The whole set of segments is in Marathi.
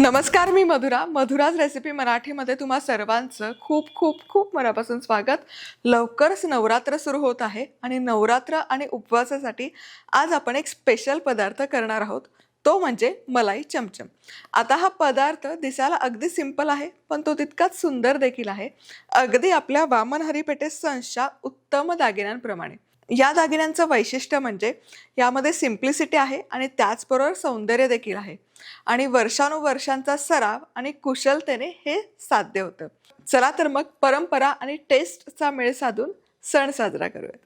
नमस्कार मी मधुरा. मधुराज रेसिपी मराठीमध्ये तुम्हा सर्वांचं खूप खूप खूप मनापासून स्वागत. लवकरच नवरात्र सुरू होत आहे आणि नवरात्र आणि उपवासासाठी आज आपण एक स्पेशल पदार्थ करणार आहोत. तो म्हणजे मलाई चमचम. आता हा पदार्थ दिसायला अगदी सिंपल आहे पण तो तितकाच सुंदर देखील आहे. अगदी आपल्या वामन हरिपेठे संशा उत्तम दागिन्यांप्रमाणे. या दागिन्यांचं वैशिष्ट्य म्हणजे यामध्ये सिम्प्लिसिटी आहे आणि त्याचबरोबर सौंदर्य देखील आहे. आणि वर्षानुवर्षांचा सराव आणि कुशलतेने हे साध्य होतं. चला तर मग परंपरा आणि टेस्टचा मेळ साधून सण साजरा करूयात.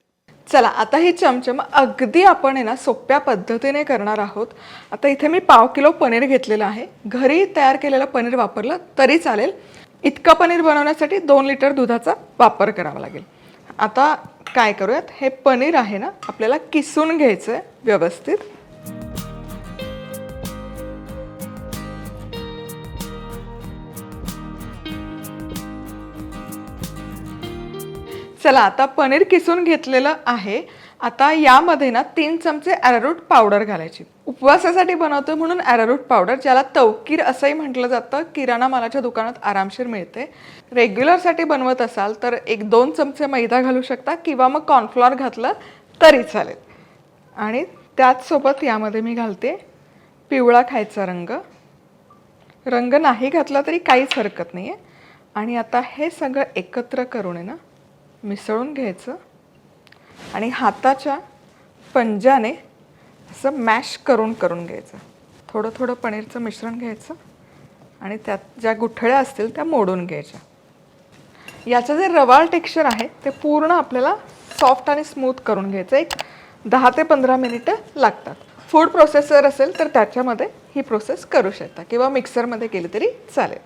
चला आता ही चमचम अगदी आपण आहे ना सोप्या पद्धतीने करणार आहोत. आता इथे मी पाव किलो पनीर घेतलेलं आहे. घरी तयार केलेलं पनीर वापरलं तरी चालेल. इतकं पनीर बनवण्यासाठी दोन लिटर दुधाचा वापर करावा लागेल. आता काय करूयात? हे पनीर आहे ना आपल्याला किसून घ्यायचं आहे व्यवस्थित. चला आता पनीर किसून घेतलेलं आहे. आता यामध्ये ना तीन चमचे ॲरारूट पावडर घालायची. उपवासासाठी बनवतो म्हणून ॲरारूट पावडर ज्याला तवकीर असंही म्हटलं जातं. किराणा मालाच्या दुकानात आरामशीर मिळते. रेग्युलरसाठी बनवत असाल तर एक दोन चमचे मैदा घालू शकता किंवा मग कॉर्नफ्लॉर घातलं तरी चालेल. आणि त्याचसोबत यामध्ये मी घालते पिवळा खायचा रंग. रंग नाही घातला तरी काहीच हरकत नाही आहे आणि आता हे सगळं एकत्र करून आहे ना मिसळून घ्यायचं. आणि हाताच्या पंजाने असं मॅश करून करून घ्यायचं. थोडं थोडं पनीरचं मिश्रण घ्यायचं आणि त्यात ज्या गुठळ्या असतील त्या मोडून घ्यायच्या. याचं जे रवाळ टेक्स्चर आहे ते पूर्ण आपल्याला सॉफ्ट आणि स्मूथ करून घ्यायचं. एक दहा ते पंधरा मिनिटं लागतात. फूड प्रोसेसर असेल तर त्याच्यामध्ये ही प्रोसेस करू शकता किंवा मिक्सरमध्ये केली तरी चालेल.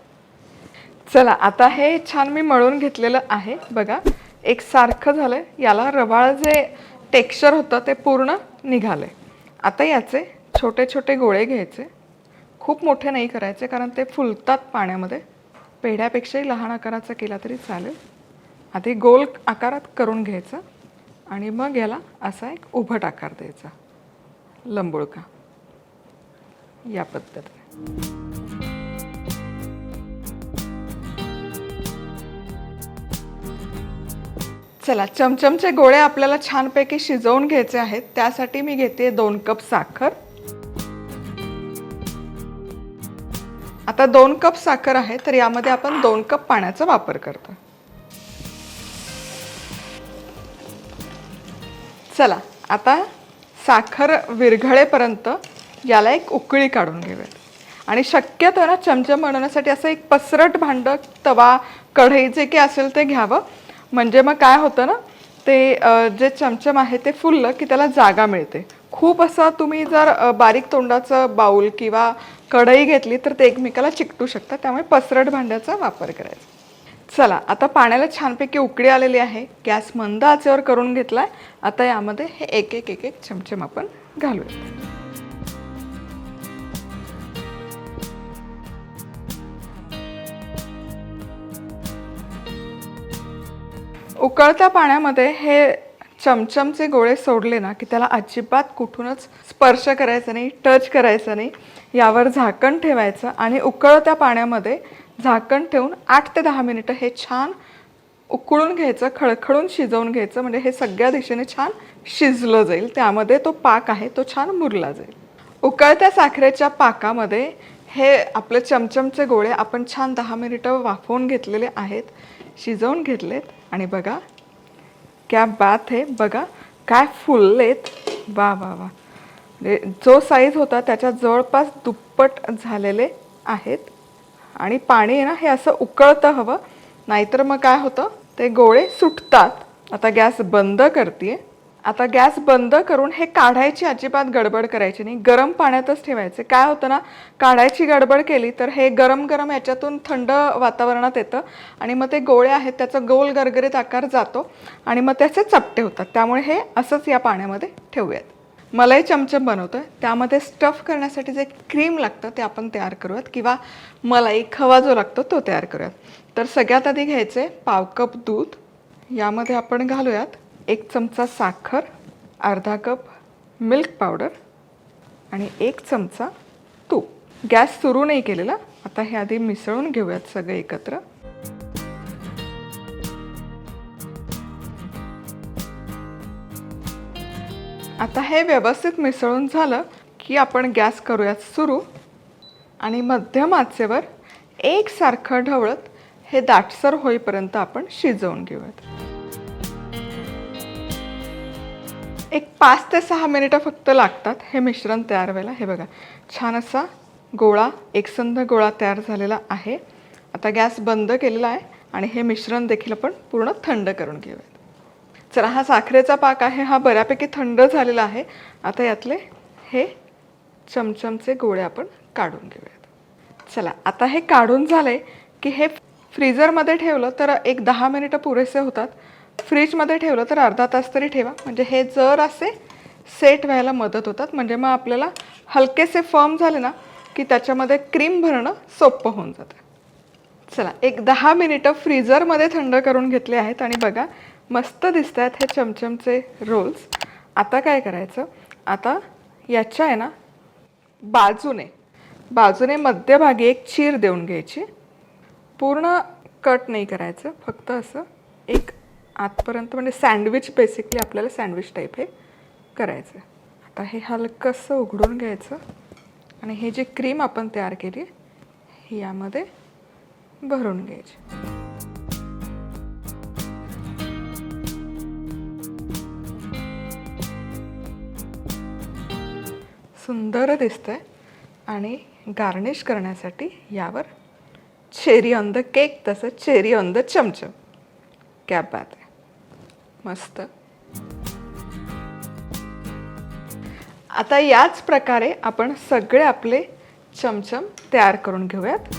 चला आता हे छान मी मळून घेतलेलं आहे. बघा एक सारखं झालं याला रवाळ जे टेक्स्चर होतं ते पूर्ण निघालं आता याचे छोटे छोटे गोळे घ्यायचे. खूप मोठे नाही करायचे कारण ते फुलतात पाण्यामध्ये. पेढ्यापेक्षाही लहान आकाराचा केला तरी चालेल. आधी गोल आकारात करून घ्यायचं आणि मग याला असा एक उभट आकार द्यायचा. लंबुळका. या पद्धतीने. चला चमचमचे गोळे आपल्याला छानपैकी शिजवून घ्यायचे आहेत. त्यासाठी मी घेते दोन कप साखर. आता दोन कप साखर आहे तर यामध्ये आपण दोन कप पाण्याचा वापर करतो. चला आता साखर विरघळेपर्यंत याला एक उकळी काढून घेऊयात. आणि शक्यतो ना चमचम बनवण्यासाठी असं एक पसरट भांडं तवा कढई जे काही असेल ते घ्यावं. म्हणजे मग काय होतं ना ते जे चमचम आहे ते फुललं की त्याला जागा मिळते. खूप असं तुम्ही जर बारीक तोंडाचं बाऊल किंवा कढई घेतली तर ते एकमेकाला चिकटू शकतात. त्यामुळे पसरट भांड्याचा वापर करायचा. चला आता पाण्याला छानपैकी उकडी आलेली आहे. गॅस मंद आचेवर करून घेतला आहे आता यामध्ये हे एक एक एक एक चमचम आपण घालूयात. उकळत्या पाण्यामध्ये हे चमचमचे गोळे सोडले ना की त्याला अजिबात कुठूनच स्पर्श करायचा नाही टच करायचा नाही. यावर झाकण ठेवायचं आणि उकळत्या पाण्यामध्ये झाकण ठेवून आठ ते दहा मिनिटं हे छान उकळून घ्यायचं खळखळून शिजवून घ्यायचं. म्हणजे हे सगळ्या दिशेने छान शिजलं जाईल. त्यामध्ये तो पाक आहे तो छान मुरला जाईल. उकळत्या साखरेच्या पाकामध्ये हे आपले चमचमचे गोळे आपण छान दहा मिनिटं वाफवून घेतलेले आहेत. शिजवून घेतलेत आणि बघा क्या बात आहे बघा काय फुललेत वा वा वा. म्हणजे जो साईज होता त्याच्या जवळपास दुप्पट झालेले आहेत. आणि पाणी आहे ना हे असं उकळतं हवं. नाहीतर मग काय होतं? ते गोळे सुटतात. आता गॅस बंद करते आता गॅस बंद करून हे काढायची अजिबात गडबड करायची नाही. गरम पाण्यातच ठेवायचे. काय होतं ना काढायची गडबड केली तर हे गरम गरम याच्यातून थंड वातावरणात येतं आणि मग ते गोळे आहेत त्याचा गोल गरगरीत आकार जातो आणि मग त्याचे चपटे होतात. त्यामुळे हे असंच या पाण्यामध्ये ठेवूयात. मलाई चमचम बनवतोय. त्यामध्ये स्टफ करण्यासाठी जे क्रीम लागतं ते आपण तयार करूयात किंवा मलाई खवा जो लागतो तो तयार करूयात. तर सगळ्यात आधी घ्यायचे पाव कप दूध. यामध्ये आपण घालूयात एक चमचा साखर अर्धा कप मिल्क पावडर आणि एक चमचा तूप. गॅस सुरू नाही केलेला. आता हे आधी मिसळून घेऊयात सगळे एकत्र. आता हे व्यवस्थित मिसळून झालं की आपण गॅस करूयात सुरू आणि मध्यम आचेवर एकसारखं ढवळत हे दाटसर होईपर्यंत आपण शिजवून घेऊयात. एक पाच ते सहा मिनिटं फक्त लागतात हे मिश्रण तयार व्हायला. हे बघा छान असा गोळा एकसंध गोळा तयार झालेला आहे. आता गॅस बंद केलेला आहे आणि हे मिश्रण देखील आपण पूर्ण थंड करून घेऊयात. चला हा साखरेचा पाक आहे हा बऱ्यापैकी थंड झालेला आहे. आता यातले हे चमचमचे गोळे आपण काढून घेऊयात. चला आता हे काढून झाले की हे फ्रीजरमध्ये ठेवलं तर एक दहा मिनिटं पुरेसे होतात. फ्रीजमध्ये ठेवलं तर अर्धा तास तरी ठेवा. म्हणजे हे जर असे सेट व्हायला मदत होतात. म्हणजे मग आपल्याला हलकेसे फर्म झाले ना की त्याच्यामध्ये क्रीम भरणं सोपं होऊन जातं. चला एक दहा मिनिटं फ्रीजरमध्ये थंड करून घेतले आहेत आणि बघा मस्त दिसत आहेत हे चमचमचे रोल्स आता काय करायचं? आता याच्या आहे ना बाजूने बाजूने मध्यभागी एक चीर देऊन घ्यायची. पूर्ण कट नाही करायचं फक्त असं एक आतपर्यंत म्हणजे सँडविच बेसिकली आपल्याला सँडविच टाईप हे करायचं आता हे हलकंसं उघडून घ्यायचं आणि हे जी क्रीम आपण तयार केली ही यामध्ये भरून घ्यायची. सुंदर दिसतंय आणि गार्निश करण्यासाठी यावर चेरी ऑन द केक तसं चेरी ऑन द चमचम. क्या बात आहे. मस्त. आता याच प्रकारे आपण सगळे आपले चमचम तयार करून घेऊयात.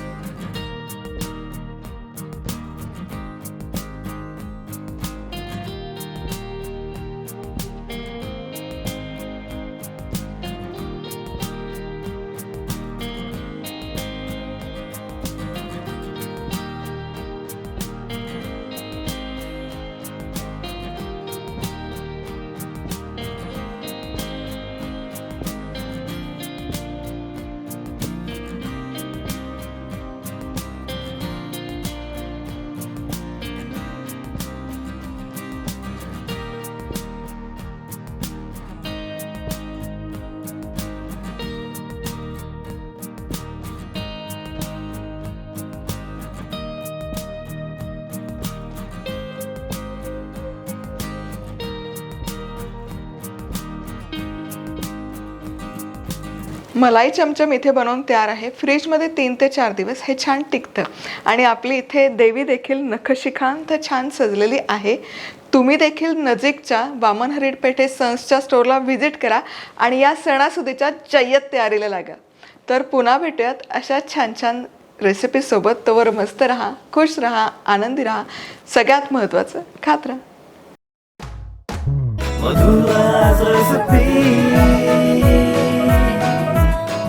मलाई चमचम इथे बनवून तयार आहे. फ्रीजमध्ये तीन ते चार दिवस हे छान टिकतं. आणि आपली इथे देवी देखील नखशिखांत छान सजलेली आहे. तुम्ही देखील नजीकच्या वामन हरीडपेठे सन्सच्या स्टोअरला व्हिजिट करा आणि या सणासुदीच्या जय्यत तयारीला लागा. तर पुन्हा भेटूयात अशा छान छान रेसिपीसोबत तोवर मस्त राहा खुश राहा आनंदी राहा. सगळ्यात महत्त्वाचं खात राहा.